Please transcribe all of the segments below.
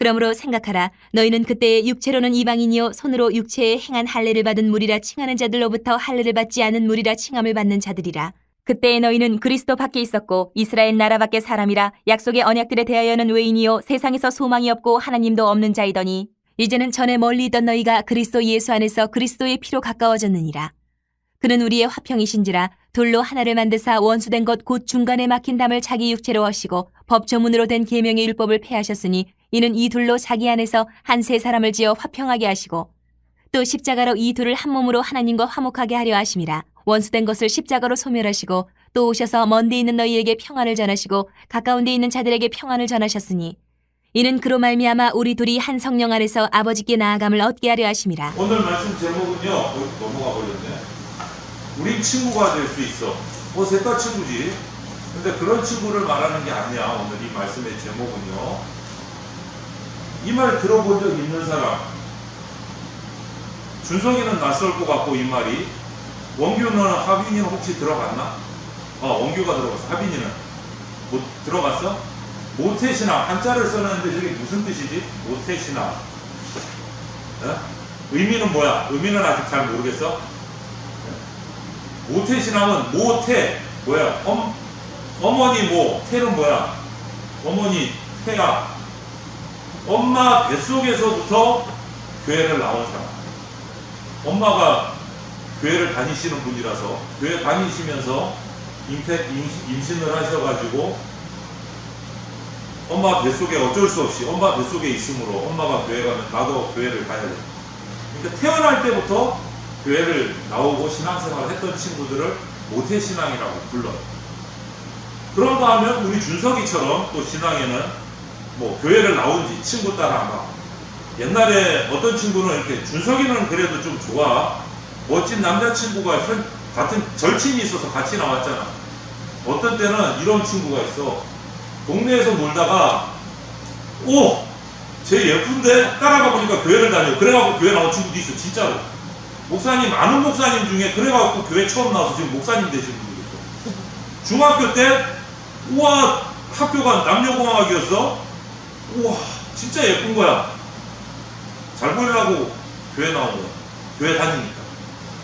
그러므로 생각하라 너희는 그때의 육체로는 이방인이요 손으로 육체에 행한 할례를 받은 무리라 칭하는 자들로부터 할례를 받지 않은 무리라 칭함을 받는 자들이라. 그때에 너희는 그리스도 밖에 있었고 이스라엘 나라 밖의 사람이라 약속의 언약들에 대하여는 외인이요 세상에서 소망이 없고 하나님도 없는 자이더니 이제는 전에 멀리 있던 너희가 그리스도 예수 안에서 그리스도의 피로 가까워졌느니라. 그는 우리의 화평이신지라 돌로 하나를 만드사 원수된 것 곧 중간에 막힌 담을 자기 육체로 하시고 법조문으로 된 계명의 율법을 폐하셨으니 이는 이 둘로 자기 안에서 한 세 사람을 지어 화평하게 하시고 또 십자가로 이 둘을 한 몸으로 하나님과 화목하게 하려 하심이라 원수된 것을 십자가로 소멸하시고 또 오셔서 먼데 있는 너희에게 평안을 전하시고 가까운 데 있는 자들에게 평안을 전하셨으니 이는 그로 말미암아 우리 둘이 한 성령 안에서 아버지께 나아감을 얻게 하려 하심이라 오늘 말씀 제목은요. 어, 넘어가 버렸네. 우린 친구가 될 수 있어. 뭐 셋 다 친구지. 근데 그런 친구를 말하는 게 아니야. 오늘 이 말씀의 제목은요. 이 말 들어본 적 있는 사람. 준석이는 낯설 것 같고 이 말이. 원규는 하빈이는 혹시 들어갔나? 어, 원규가 들어갔어. 하빈이는 못 들어갔어? 모태신앙 한자를 써놨는데 저게 무슨 뜻이지? 모태신앙. 어? 의미는 뭐야? 의미는 아직 잘 모르겠어. 모태신앙은 모태 뭐야? 엄, 어머니 모 태는 뭐야? 어머니 태야. 엄마 뱃속에서부터 교회를 나온 사람. 엄마가 교회를 다니시는 분이라서 교회 다니시면서 임태, 임신, 임신 을 하셔가지고 엄마 뱃속에 어쩔 수 없이 엄마 뱃속에 있으므로 엄마가 교회 가면 나도 교회를 가야 돼. 그러니까 태어날 때부터 교회를 나오고 신앙생활을 했던 친구들을 모태신앙이라고 불러요. 그런가 하면 우리 준석이처럼 또 신앙에는 뭐 교회를 나온 지 친구 따라 막 옛날에 어떤 친구는 이렇게 준석이는 그래도 좀 좋아. 멋진 남자친구가 현- 같은 절친이 있어서 같이 나왔잖아. 어떤 때는 이런 친구가 있어. 동네에서 놀다가 오! 쟤 예쁜데? 따라가 보니까 교회를 다녀. 그래갖고 교회 나온 친구도 있어. 진짜로. 목사님, 아는 목사님 중에 그래갖고 교회 처음 나와서 지금 목사님 되신 분도 있고. 중학교 때, 우와, 학교가 남녀공학이었어? 우와, 진짜 예쁜 거야. 잘 보이려고 교회 나온 거야. 교회 다니니까.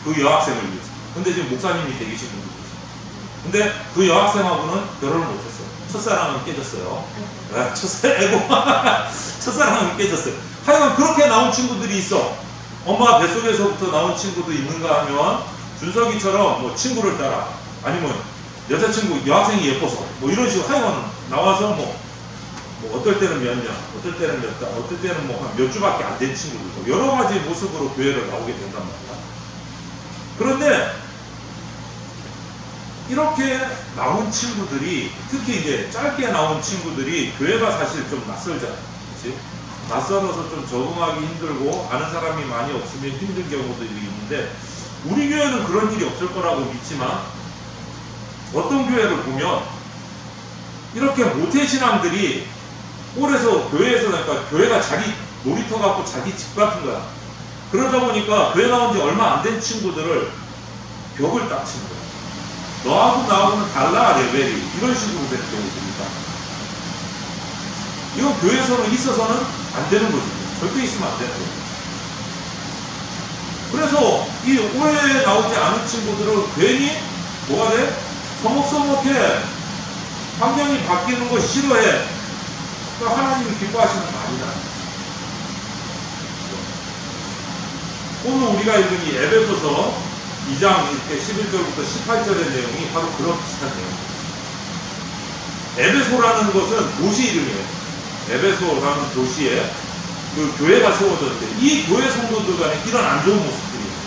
그 여학생을 위해서. 근데 지금 목사님이 되계신 분도 계시고. 근데 그 여학생하고는 결혼을 못했어. 첫사랑은 깨졌어요. 네, 첫사랑, 에고. 첫사랑은 깨졌어요. 하여간 그렇게 나온 친구들이 있어. 엄마 뱃속에서부터 나온 친구도 있는가 하면 준석이처럼 뭐 친구를 따라 아니면 여자친구 여학생이 예뻐서 뭐 이런 식으로 하여간 나와서 뭐, 뭐 어떨 때는 몇 년, 어떨 때는 몇 달, 어떨 때는 뭐 한 몇 주밖에 안 된 친구들도 여러 가지 모습으로 교회를 나오게 된단 말이야. 그런데 이렇게 나온 친구들이 특히 이제 짧게 나온 친구들이 교회가 사실 좀 낯설잖아. 그치? 낯설어서 좀 적응하기 힘들고 아는 사람이 많이 없으면 힘든 경우들이 있는데 우리 교회는 그런 일이 없을 거라고 믿지만 어떤 교회를 보면 이렇게 모태신앙들이 홀에서 교회에서 그러니까 교회가 자기 놀이터 같고 자기 집 같은 거야. 그러다 보니까 교회 나온 지 얼마 안 된 친구들을 벽을 딱 치는 거야. 너하고 나하고는 달라 레벨이 이런 식으로 되는 경우들이다. 이건 교회에서는 있어서는 안 되는 거지. 절대 있으면 안 되는 거지. 그래서 이 오해 나오지 않은 친구들은 괜히 뭐가 돼? 서먹서먹해. 환경이 바뀌는 거 싫어해. 그러니까 하나님이 기뻐하시는 거 아니다. 오늘 우리가 읽은 이 에베소서 2장 이렇게 11절부터 18절의 내용이 바로 그런 비슷한 내용입니다. 에베소라는 것은 도시 이름이에요. 에베소라는 도시에 그 교회가 세워졌는데 이 교회 성도들 간에 이런 안 좋은 모습들이.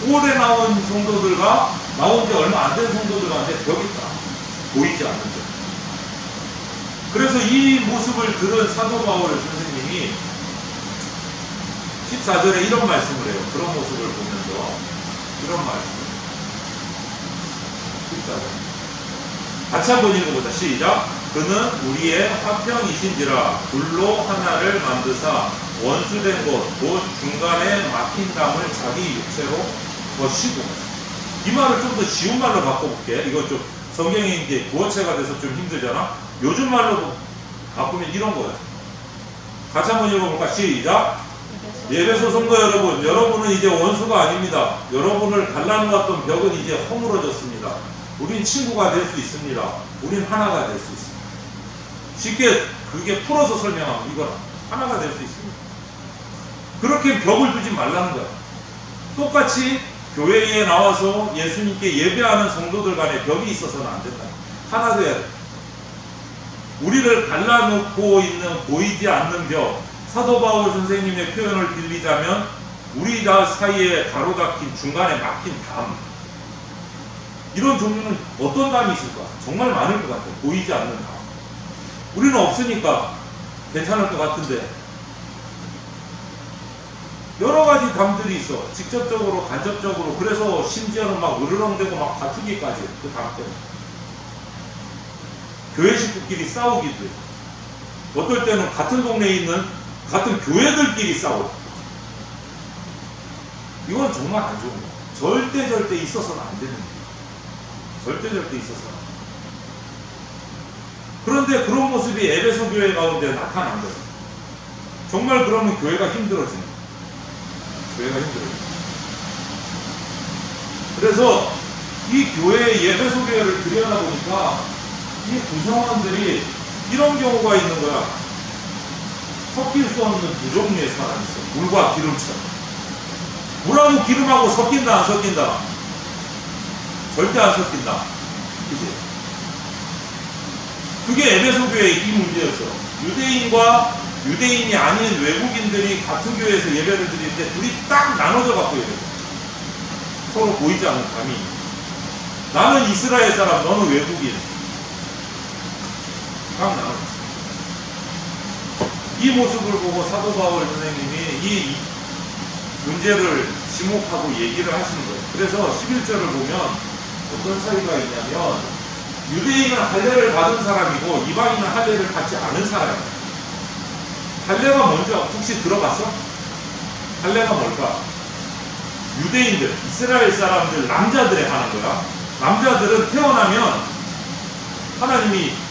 올해 나온 성도들과 나온 지 얼마 안 된 성도들한테 벽이 딱 보이지 않는 점. 그래서 이 모습을 들은 사도 바울 선생님이 14절에 이런 말씀을 해요. 그런 모습을 보면서 이런 말씀. 14절. 같이 한번 읽어보자. 시작. 그는 우리의 화평이신지라 둘로 하나를 만드사 원수된 것, 곧 중간에 막힌 담을 자기 육체로 거시고. 이 말을 좀 더 쉬운 말로 바꿔볼게. 이거 좀 성경이 이제 구어체가 돼서 좀 힘들잖아. 요즘 말로 바꾸면 이런 거야. 같이 한번 읽어볼까? 시작. 예배소 성도 여러분, 여러분은 이제 원수가 아닙니다. 여러분을 갈라놓았던 벽은 이제 허물어졌습니다. 우린 친구가 될 수 있습니다. 우린 하나가 될 수 있습니다. 쉽게 그게 풀어서 설명하면 이거라. 하나가 될 수 있습니다. 그렇게 벽을 두지 말라는 거야. 똑같이 교회에 나와서 예수님께 예배하는 성도들 간에 벽이 있어서는 안 된다. 하나 돼야 돼. 우리를 갈라놓고 있는 보이지 않는 벽. 사도 바울 선생님의 표현을 빌리자면 우리 다 사이에 가로막힌 중간에 막힌 담. 이런 종류는 어떤 담이 있을까? 정말 많을 것 같아요. 보이지 않는 담. 우리는 없으니까 괜찮을 것 같은데 여러 가지 담들이 있어. 직접적으로, 간접적으로. 그래서 심지어는 막 으르렁대고 막 다투기까지 그 담 때문에. 교회 식구끼리 싸우기도 해. 어떨 때는 같은 동네에 있는 같은 교회들끼리 싸워. 이건 정말 안 좋은 거야. 절대 절대 있어서는 안 되는 거야. 절대 절대 있어서는 안 돼. 그런데 그런 모습이 에베소 교회 가운데 나타난 거예요. 정말 그러면 교회가 힘들어지는 거예요. 교회가 힘들어요. 그래서 이 교회의 예배소 교회를 들여다 보니까 이 구성원들이 이런 경우가 있는 거야. 섞일 수 없는 두 종류의 사람이 있어. 물과 기름처럼. 물하고 기름하고 섞인다, 안 섞인다? 절대 안 섞인다. 그지? 그게 에베소 교회의 이 문제였어. 유대인과 유대인이 아닌 외국인들이 같은 교회에서 예배를 드릴 때 둘이 딱 나눠져 갖고 예배. 서로 보이지 않는 감이. 나는 이스라엘 사람, 너는 외국인. 딱 나눠. 이 모습을 보고 사도 바울 선생님이 이 문제를 지목하고 얘기를 하시는 거예요. 그래서 11절을 보면 어떤 차이가 있냐면 유대인은 할례를 받은 사람이고 이방인은 할례를 받지 않은 사람이에요. 할례가 먼저 혹시 들어봤어? 할례가 뭘까? 유대인들, 이스라엘 사람들, 남자들에 하는 거야. 남자들은 태어나면 하나님이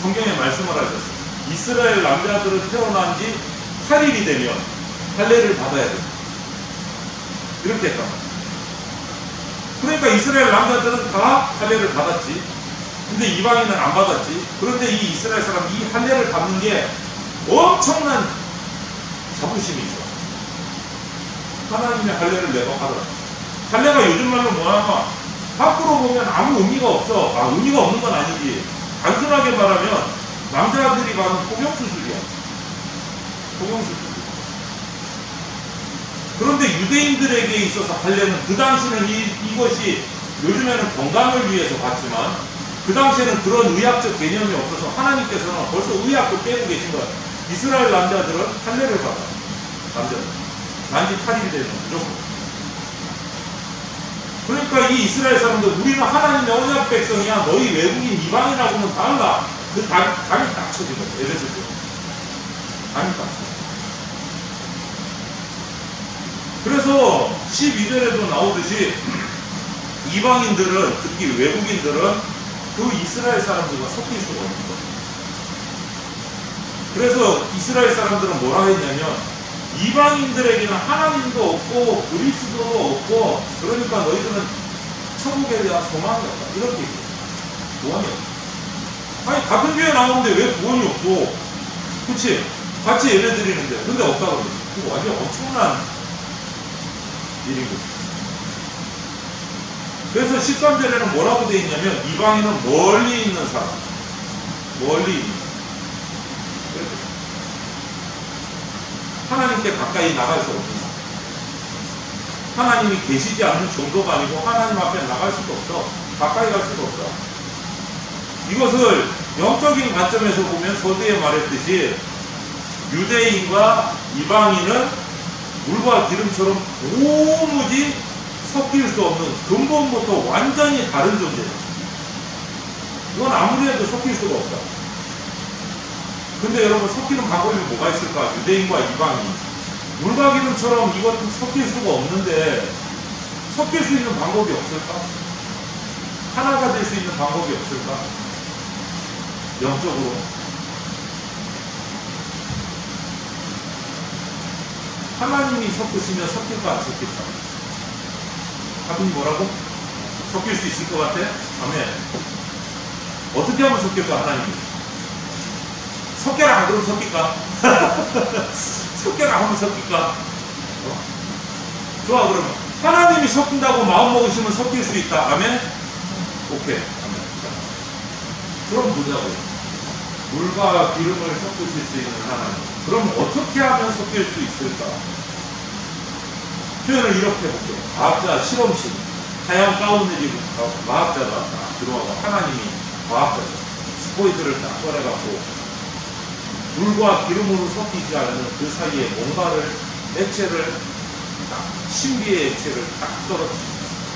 성경에 말씀을 하셨어요. 이스라엘 남자들은 태어난 지 8일이 되면 할례를 받아야 돼. 이렇게 했단 말이야. 그러니까 이스라엘 남자들은 다 할례를 받았지. 근데 이방인은 안 받았지. 그런데 이 이스라엘 사람 이 할례를 받는 게 엄청난 자부심이 있어. 하나님의 할례를 내가 받았다. 할례가 요즘 말로 뭐냐면 밖으로 보면 아무 의미가 없어. 아, 의미가 없는 건 아니지. 단순하게 말하면 남자들이 받는 포경수술이야. 포경수술. 그런데 유대인들에게 있어서 할례는 그 당시는 이, 이것이 요즘에는 건강을 위해서 받지만 그 당시에는 그런 의학적 개념이 없어서 하나님께서는 벌써 의학도 깨고 계신 거야. 이스라엘 남자들은 할례를 받아. 남자들. 만지 8일 되면 무조건. 그러니까 이 이스라엘 사람들 우리는 하나님의 언약 백성이야. 너희 외국인 이방인하고는 달라. 그 감, 감이 딱 거야. 에베소 때. 감이 딱 쳐. 그래서 12절에도 나오듯이 이방인들은 특히 외국인들은 그 이스라엘 사람들과 섞일 수가 없는 거예요. 그래서 이스라엘 사람들은 뭐라 했냐면 이방인들에게는 하나님도 없고 그리스도도 없고 그러니까 너희들은 천국에 대한 소망이 없다. 이렇게 얘기해요. 구원이 없다. 아니 같은 교회 나오는데 왜 구원이 없고 그치? 같이 예배 드리는데 근데 없다 그러지. 그거 완전 엄청난 일인 거죠. 그래서 13절에는 뭐라고 되어 있냐면 이방인은 멀리 있는 사람. 멀리 있는 이렇게. 하나님께 가까이 나갈 수 사람. 하나님이 계시지 않는 정도가 아니고 하나님 앞에 나갈 수도 없어. 가까이 갈 수도 없어. 이것을 영적인 관점에서 보면 서두에 말했듯이 유대인과 이방인은 물과 기름처럼 도무지 섞일 수 없는 근본부터 완전히 다른 존재다. 이건 아무리 해도 섞일 수가 없다. 근데 여러분 섞이는 방법이 뭐가 있을까? 유대인과 이방인. 물과 기름처럼 이것도 섞일 수가 없는데 섞일 수 있는 방법이 없을까? 하나가 될 수 있는 방법이 없을까? 영적으로. 하나님이 섞으시면 섞일까 안 섞일까? 하빈이 뭐라고? 섞일 수 있을 것 같아? 아멘. 어떻게 하면 섞일까 하나님이? 섞여라 그럼 섞일까? 섞여라 하면 섞일까? 어? 좋아 그러면 하나님이 섞인다고 마음 먹으시면 섞일 수 있다. 아멘. 오케이. 아멘. 그럼 보자고. 물과 기름을 섞으실 수 있는 하나님. 그럼 어떻게 하면 섞일 수 있을까? 표현을 이렇게 해볼게요. 과학자 실험실. 하얀 가운을 입은 가- 과학자가 딱 들어와서 하나님이 과학자죠. 스포이드를 딱 꺼내갖고 물과 기름으로 섞이지 않는 그 사이에 뭔가를 액체를 딱 신비의 액체를 딱 떨어뜨렸어요.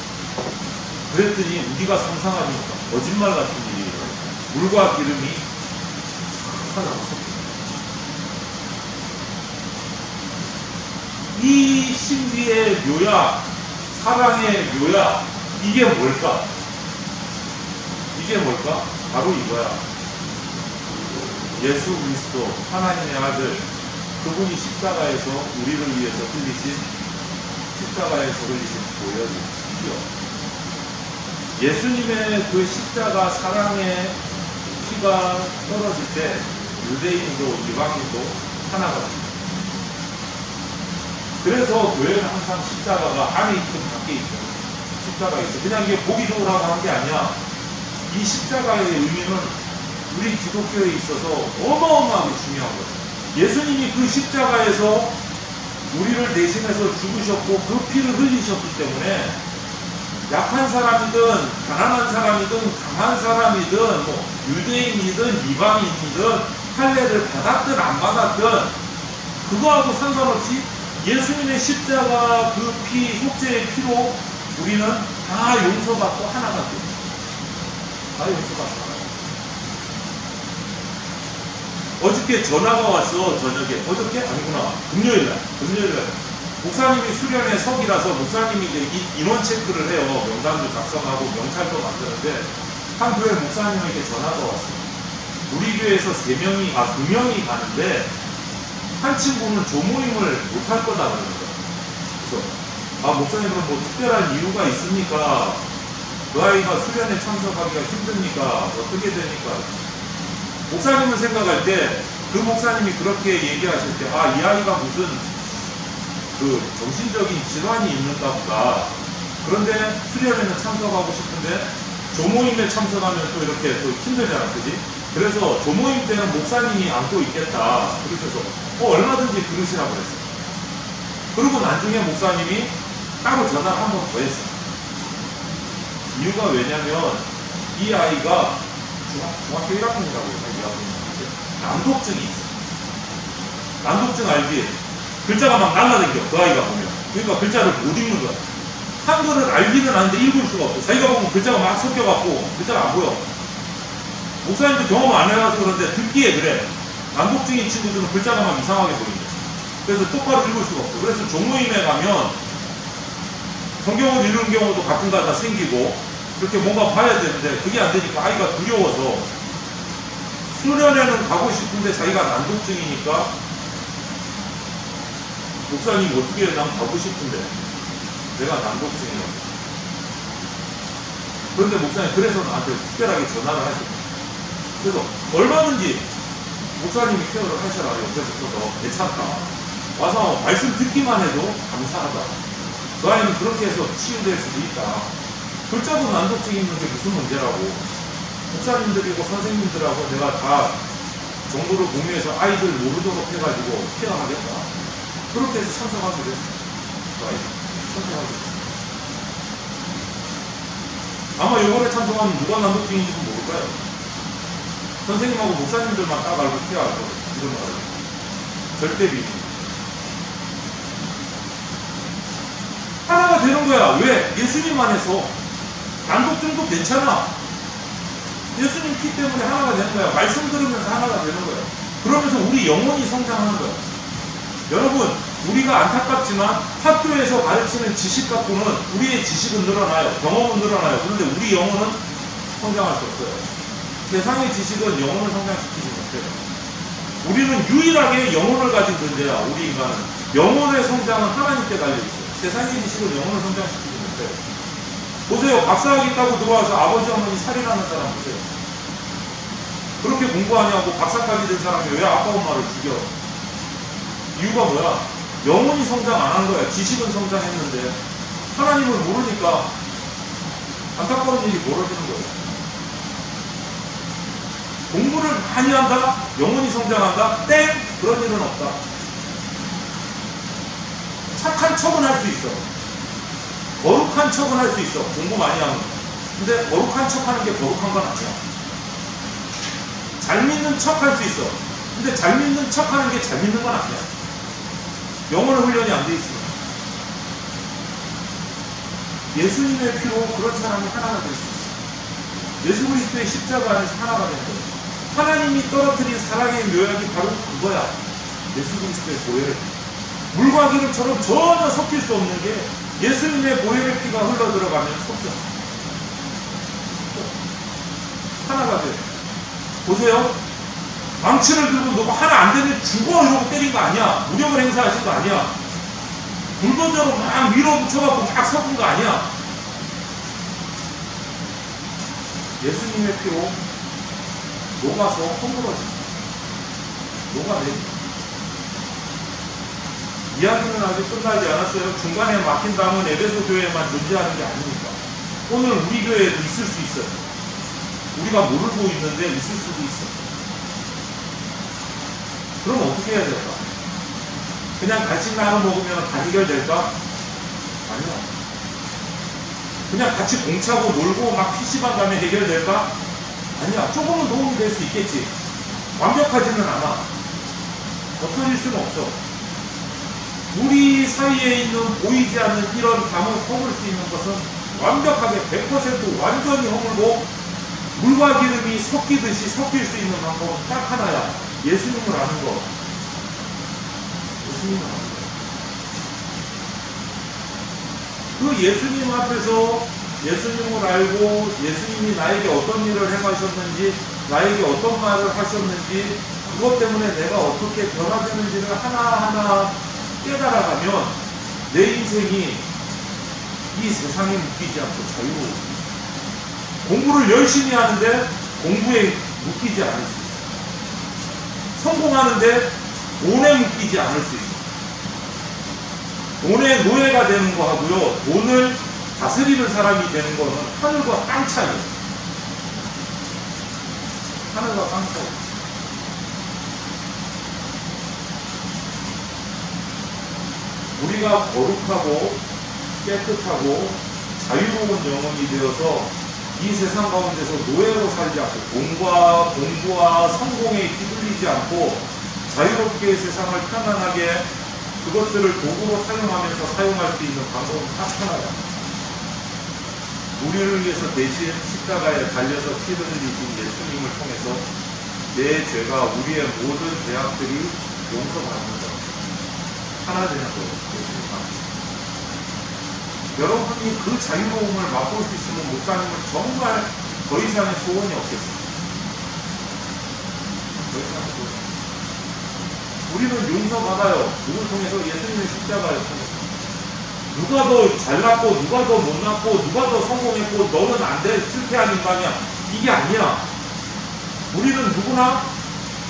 그랬더니 우리가 상상하니까 거짓말 같은 일이에요. 물과 기름이 하나로 섞여. 이 신비의 묘야, 사랑의 묘야, 이게 뭘까? 이게 뭘까? 바로 이거야. 예수 그리스도 하나님의 아들 그분이 십자가에서 우리를 위해서 흘리신 십자가에서 흘리신 보혈이 피요. 예수님의 그 십자가 사랑의 피가 떨어질 때 유대인도 이방인도 하나가 됩니다. 그래서 교회는 항상 십자가가 안에 있든 밖에 있든 십자가 있어. 그냥 이게 보기 좋으라고 한게 아니야. 이 십자가의 의미는 우리 기독교에 있어서 어마어마하게 중요한 거예요. 예수님이 그 십자가에서 우리를 대신해서 죽으셨고 그 피를 흘리셨기 때문에 약한 사람이든 가난한 사람이든 강한 사람이든 뭐 유대인이든 이방인이든 할례를 받았든 안 받았든 그거하고 상관없이 예수님의 십자가 그 피, 속죄의 피로 우리는 다 용서받고 하나가 됩니다. 다 용서받고 하나가 됩니다. 어저께 전화가 왔어, 저녁에. 어저께? 아니구나. 금요일날. 금요일날. 목사님이 수련회 석이라서 목사님이 이제 이- 인원 체크를 해요. 명단도 작성하고 명찰도 만드는데 한 교회 목사님에게 전화가 왔어요. 우리 교회에서 세 명이, 아, 두 명이 가는데 한 친구는 조모임을 못할 거다 그러는 거예요. 그래서 아 목사님 그럼 뭐 특별한 이유가 있습니까? 그 아이가 수련회 참석하기가 힘드니까 어떻게 되니까 목사님은 생각할 때 그 목사님이 그렇게 얘기하실 때 아 이 아이가 무슨 그 정신적인 질환이 있는가 보다. 그런데 수련회는 참석하고 싶은데 조모임에 참석하면 또 이렇게 또 힘들잖아, 그지? 그래서 조모임 때는 목사님이 안고 있겠다. 그러셔서 어, 얼마든지 그러시라고 그랬어요. 그리고 나중에 목사님이 따로 전화를 한 번 더 했어요. 이유가 왜냐면 이 아이가 중학, 중학교 1학년이라고 얘 기하고 난독증이 있어. 난독증 알지? 글자가 막 날라다녀, 그 아이가 보면. 그러니까 글자를 못 읽는 거야. 한글을 알기는 아는데 읽을 수가 없어. 자기가 보면 글자가 막 섞여갖고 글자가 안 보여. 목사님도 경험 안 해봐서 그런데 듣기에 그래. 난독증인 친구들은 글자가 막 이상하게 보인대. 그래서 똑바로 읽을 수가 없어. 그래서 종모임에 가면 성경을 읽는 경우도 가끔가다 생기고 그렇게 뭔가 봐야 되는데 그게 안 되니까 아이가 두려워서 수련회는 가고 싶은데 자기가 난독증이니까. 목사님 어떻게 해? 난 가고 싶은데? 내가 난독증이라고. 그런데 목사님 그래서 나한테 특별하게 전화를 하시고 그래서 얼마든지 목사님이 케어를 하셔라. 옆에 붙어서 괜찮다. 와서 말씀 듣기만 해도 감사하다. 그 아이는 그렇게 해서 치유될 수도 있다. 글자도 난독증 있는 게 무슨 문제라고 목사님들이고 선생님들하고 내가 다 정보를 공유해서 아이들 모르도록 해가지고 케어하겠다 그렇게 해서 참석하기로 했어요 그 아이 참석하기로 했어요 아마 이번에 참석하면 누가 난독증인지는 모를 거예요 선생님하고 목사님들만 딱 알고 거예요 이런 거 알고 절대 비밀 하나가 되는 거야. 왜? 예수님만 해서. 난독증도 괜찮아. 예수님 피 때문에 하나가 되는 거야. 말씀 들으면서 하나가 되는 거야. 그러면서 우리 영혼이 성장하는 거야. 여러분, 우리가 안타깝지만 학교에서 가르치는 지식 갖고는 우리의 지식은 늘어나요. 경험은 늘어나요. 그런데 우리 영혼은 성장할 수 없어요. 세상의 지식은 영혼을 성장시키지 못해요. 우리는 유일하게 영혼을 가진 존재야. 우리 인간은. 영혼의 성장은 하나님께 달려 있어요. 세상의 지식은 영혼을 성장시키지 못해요. 보세요. 박사학위 따고 들어와서 아버지 어머니 살인하는 사람 보세요. 그렇게 공부하냐고 박사까지 된 사람이 왜 아빠 엄마를 죽여? 이유가 뭐야? 영혼이 성장 안 한 거야. 지식은 성장했는데 하나님을 모르니까 안타까운 일이 벌어지는 거예요. 공부를 많이 한다? 영혼이 성장한다? 땡! 그런 일은 없다. 착한 척은 할 수 있어. 거룩한 척은 할 수 있어. 공부 많이 하면. 근데 거룩한 척 하는 게 거룩한 건 아니야. 잘 믿는 척 할 수 있어. 근데 잘 믿는 척 하는 게 잘 믿는 건 아니야. 영혼의 훈련이 안 돼 있어. 예수님의 피로 그런 사람이 하나가 될 수 있어. 예수 그리스도의 십자가 안에서 하나가 되는 거야. 하나님이 떨어뜨린 사랑의 묘약이 바로 그거야. 예수 그리스도의 보혈의 피. 물과 기름처럼 전혀 섞일 수 없는 게 예수님의 보혈의 피가 흘러 들어가면 섞여. 하나가 돼. 보세요. 망치를 들고 너가 하나 안 되면 죽어 이러고 때린 거 아니야. 무력을 행사하신 거 아니야. 불도저로 막 밀어붙여갖고 막 섞은 거 아니야. 예수님의 피로 녹아서 허물어지. 녹아내지. 이야기는 아직 끝나지 않았어요. 중간에 막힌 다음은 에베소 교회만 존재하는 게 아닙니다. 오늘 우리 교회에도 있을 수 있어요. 우리가 모르고 있는데 있을 수도 있어. 그럼 어떻게 해야 될까? 그냥 같이 나눠 먹으면 다 해결될까? 아니야. 그냥 같이 공차고 놀고 막 PC방 가면 해결될까? 아니야. 조금은 도움이 될 수 있겠지. 완벽하지는 않아. 없어질 수는 없어. 우리 사이에 있는 보이지 않는 이런 담을 허물 수 있는 것은 완벽하게 100% 완전히 허물고 물과 기름이 섞이듯이 섞일 수 있는 방법은 딱 하나야. 예수님을 아는 거. 예수님을 아는 거. 그 예수님 앞에서 예수님을 알고 예수님이 나에게 어떤 일을 행하셨는지 나에게 어떤 말을 하셨는지 그것 때문에 내가 어떻게 변화되는지를 하나하나 깨달아가면 내 인생이 이 세상에 묶이지 않고 있어. 공부를 열심히 하는데 공부에 묶이지 않을 수 있어. 성공하는데 돈에 묶이지 않을 수 있어. 돈의 노예가 되는 거 하고요. 돈을 다스리는 사람이 되는 거는 하늘과 땅 차이예요. 하늘과 땅 차이. 우리가 거룩하고 깨끗하고 자유로운 영혼이 되어서 이 세상 가운데서 노예로 살지 않고 돈과 공부와 성공에 휘둘리지 않고 자유롭게 세상을 편안하게 그것들을 도구로 사용하면서 사용할 수 있는 딱 하나야. 우리를 위해서 대신 십자가에 달려서 피를 흘리신 예수님을 통해서 내 죄가 우리의 모든 죄악들이 용서받는 것. 하나 되는 안에서. 여러분이 그 자유로움을 맛볼 수 있으면 목사님은 정말 더 이상의 소원이 소원이 우리는 용서받아요. 누굴 통해서? 예수님의 십자가를 통해서. 누가 더 잘났고, 누가 더 못났고, 누가 더 성공했고, 너는 안 돼, 실패한 인간이야. 이게 아니야. 우리는 누구나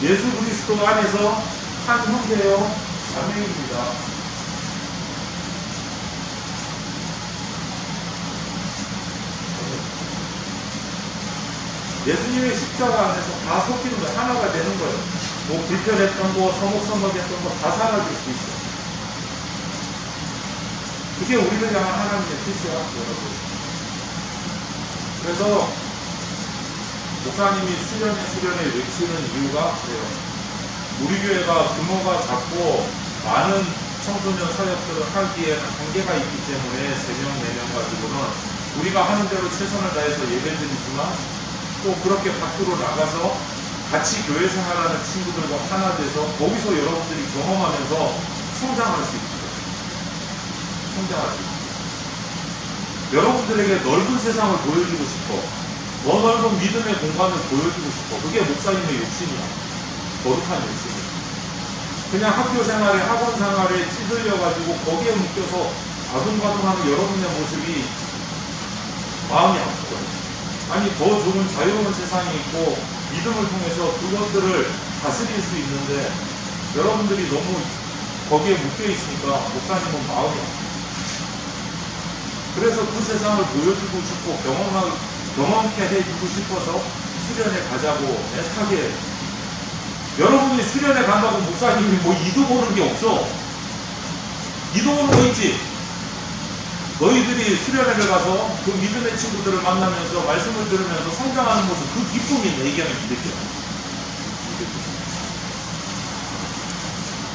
예수 그리스도 안에서 한 형제요, 자매입니다. 예수님의 십자가 안에서 다 섞이는 거예요. 하나가 되는 거예요. 뭐 불편했던 거, 서먹서먹했던 거 다 사라질 수 있어요. 그게 우리를 향한 하나님의 뜻이야, 여러분. 그래서 목사님이 수련회 수련회 외치는 이유가 그래요. 우리 교회가 규모가 작고 많은 청소년 사역들을 하기에 한계가 있기 때문에 3명, 4명 가지고는 우리가 하는 대로 최선을 다해서 예배드리지만 또 그렇게 밖으로 나가서 같이 교회 생활하는 친구들과 하나 돼서 거기서 여러분들이 경험하면서 성장할 수 있도록 성장할 수 있도록 여러분들에게 넓은 세상을 보여주고 싶어. 더 넓은 믿음의 공간을 보여주고 싶어. 그게 목사님의 욕심이야. 거룩한 욕심이야 그냥 학교 생활에 학원 생활에 찌들려 가지고 거기에 묶여서 아둥바둥하는 여러분의 모습이 마음이 아프거든요. 아니 더 좋은 자유로운 세상이 있고 믿음을 통해서 그것들을 다스릴 수 있는데 여러분들이 너무 거기에 묶여 있으니까 목사님은 마음이 아파요. 그래서 그 세상을 보여주고 싶고 경험하, 경험케 해주고 싶어서 수련회 가자고 애타게 여러분이 수련회 간다고 목사님이 뭐 이도 보는 게 없어. 이도 보는 거 있지? 너희들이 수련회를 가서 그 믿음의 친구들을 만나면서 말씀을 들으면서 성장하는 모습 그 기쁨이 내게는 느껴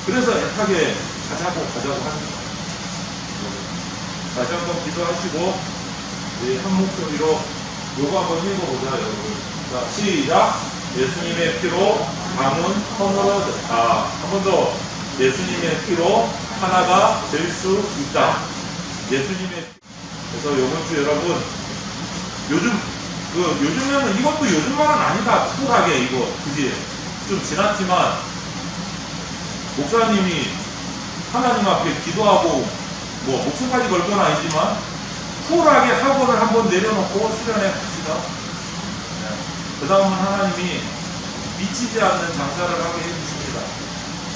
그래서 애타게 가자고 가자고 하는 거야. 다시 한번 기도하시고 우리 한 목소리로 요거 한번 읽어보자 여러분. 자 시작. 예수님의 피로 강은 허물어졌다 한 번 더 예수님의 피로 하나가 될 수 있다. 예수님의 피 그래서 이번 주 여러분 요즘 그 요즘에는 이것도 요즘 말은 아니다. 쿨하게 이거 그지? 좀 지났지만 목사님이 하나님 앞에 기도하고 뭐 목숨까지 걸 건 아니지만 쿨하게 학원을 한번 내려놓고 수련해 봅시다. 그 다음은 하나님이 미치지 않는 장사를 하게 해주십니다.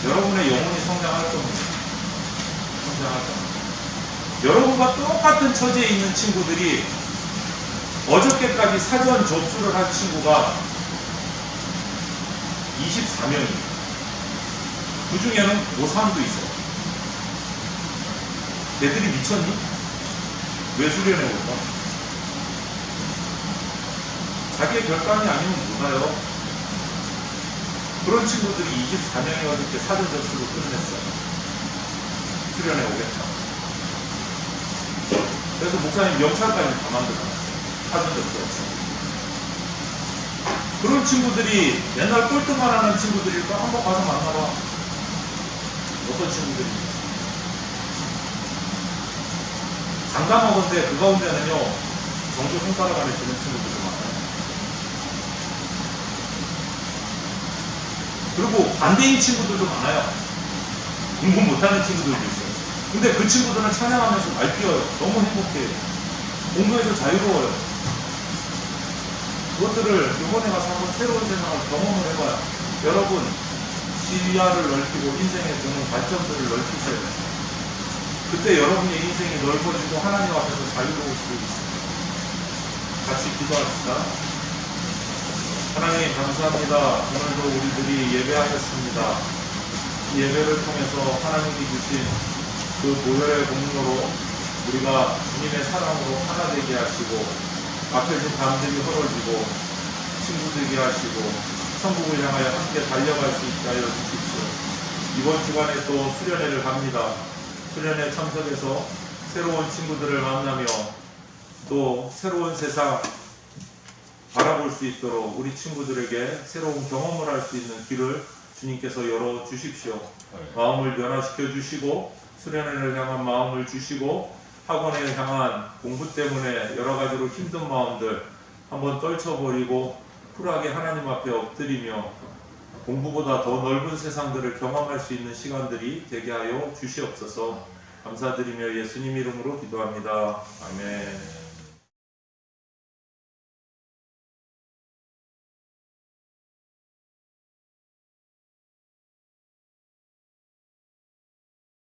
여러분의 영혼이 성장할 겁니다. 성장할 겁니다. 여러분과 똑같은 처지에 있는 친구들이 어저께까지 사전 접수를 한 친구가 24명입니다. 그 중에는 고3도 있어요. 걔들이 미쳤니? 왜 수련해 올까? 자기의 결단이 아니면 뭐가요? 그런 친구들이 24명이 어저께 사전 접수를 끝냈어요. 수련해 오겠다. 그래서 목사님 명찰까지 다 만들어놨어요. 사전 접수. 그런 친구들이 맨날 꼴등만 하는 친구들일까? 한번 가서 만나봐. 어떤 친구들이? 장담하건데 그 가운데는요 정조 손가락 안에 드는 친구들도 많아요. 그리고 반대인 친구들도 많아요. 공부 못하는 친구들도 있어요. 근데 그 친구들은 찬양하면서 날뛰어요. 너무 행복해요. 공부에서 자유로워요. 그것들을 이번에 가서 한번 새로운 세상을 경험을 해봐요. 여러분 시야를 넓히고 인생의 드는 관점들을 넓히세요. 그때 여러분의 인생이 넓어지고 하나님 앞에서 자유로울 수 있습니다. 같이 기도합시다. 하나님 감사합니다. 오늘도 우리들이 예배하셨습니다. 이 예배를 통해서 하나님이 주신 그 보혈의 공로로 우리가 주님의 사랑으로 하나 되게 하시고 막혀진 담들이 헐어지고 친구 되게 하시고 천국을 향하여 함께 달려갈 수 있게 하여 주십시오. 이번 주간에 또 수련회를 갑니다. 수련회 참석해서 새로운 친구들을 만나며 또 새로운 세상 바라볼 수 있도록 우리 친구들에게 새로운 경험을 할 수 있는 길을 주님께서 열어 주십시오. 마음을 변화시켜 주시고 수련회를 향한 마음을 주시고 학원에 향한 공부 때문에 여러 가지로 힘든 마음들 한번 떨쳐버리고 쿨하게 하나님 앞에 엎드리며 공부보다 더 넓은 세상들을 경험할 수 있는 시간들이 되게 하여 주시옵소서 감사드리며 예수님 이름으로 기도합니다. 아멘.